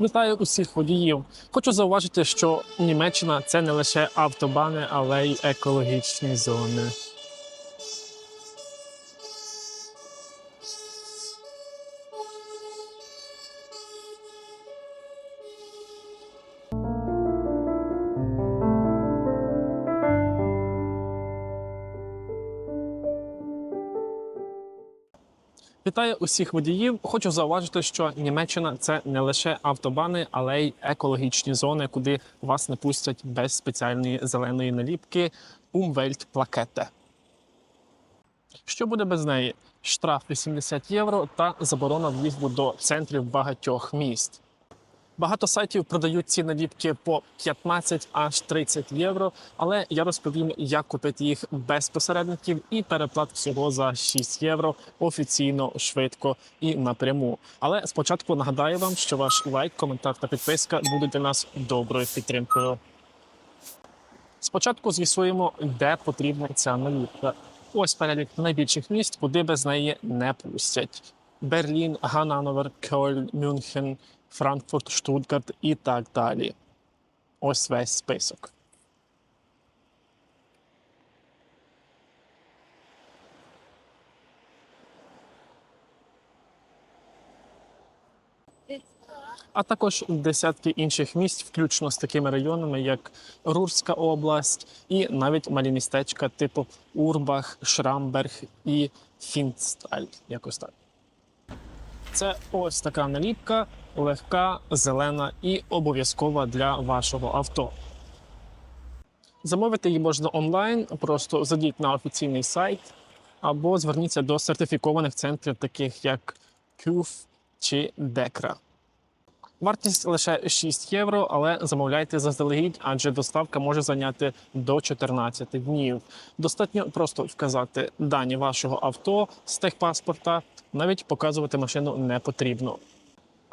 Вітаю усіх водіїв. Хочу зауважити, що Німеччина це не лише автобани, але й екологічні зони. Вітаю усіх водіїв. Хочу зауважити, що Німеччина це не лише автобани, але й екологічні зони, куди вас не пустять без спеціальної зеленої наліпки Umweltplakette. Що буде без неї? Штраф 80 євро та заборона в'їзду до центрів багатьох міст. Багато сайтів продають ці наліпки по 15 аж 30 євро, але я розповім, як купити їх без посередників і переплат всього за 6 євро офіційно, швидко і напряму. Але спочатку нагадаю вам, що ваш лайк, коментар та підписка будуть для нас доброю підтримкою. Спочатку з'ясуємо, де потрібна ця наліпка. Ось перелік найбільших міст, куди без неї не пустять: Берлін, Ганновер, Кёльн, Мюнхен, Франкфурт, Штутгарт і так далі. Ось весь список. а також десятки інших місць, включно з такими районами, як Рурська область, і навіть малі містечка типу Урбах, Шрамберг і Фінсталь. Якось так. Це ось така наліпка, легка, зелена і обов'язкова для вашого авто. Замовити її можна онлайн, просто зайдіть на офіційний сайт або зверніться до сертифікованих центрів, таких як QF чи Декра. Вартість лише 6 євро, але замовляйте заздалегідь, адже доставка може зайняти до 14 днів. Достатньо просто вказати дані вашого авто з техпаспорта, навіть показувати машину не потрібно.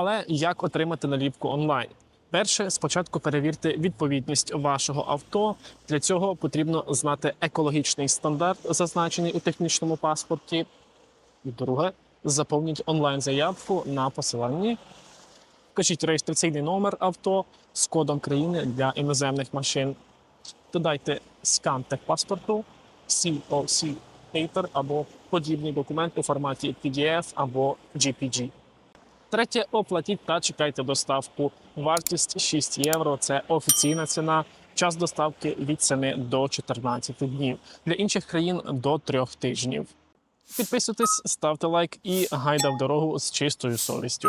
Але як отримати наліпку онлайн? Перше, спочатку перевірте відповідність вашого авто. Для цього потрібно знати екологічний стандарт, зазначений у технічному паспорті. І друге, заповніть онлайн-заявку на посиланні. Вкажіть реєстраційний номер авто з кодом країни для іноземних машин. Додайте скан техпаспорту, COC Paper або подібний документ у форматі PDF або JPG. Третє, оплатіть та чекайте доставку. Вартість 6 євро це офіційна ціна. Час доставки від 7 до 14 днів. Для інших країн до 3 тижнів. Підписуйтесь, ставте лайк і гайда в дорогу з чистою совістю.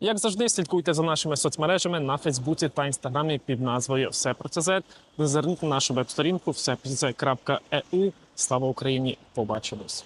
Як завжди, слідкуйте за нашими соцмережами на Фейсбуці та Інстаграмі під назвою Все про ЦЗ. Зазирніть на нашу веб-сторінку всепрц.eu. Слава Україні! Побачимось!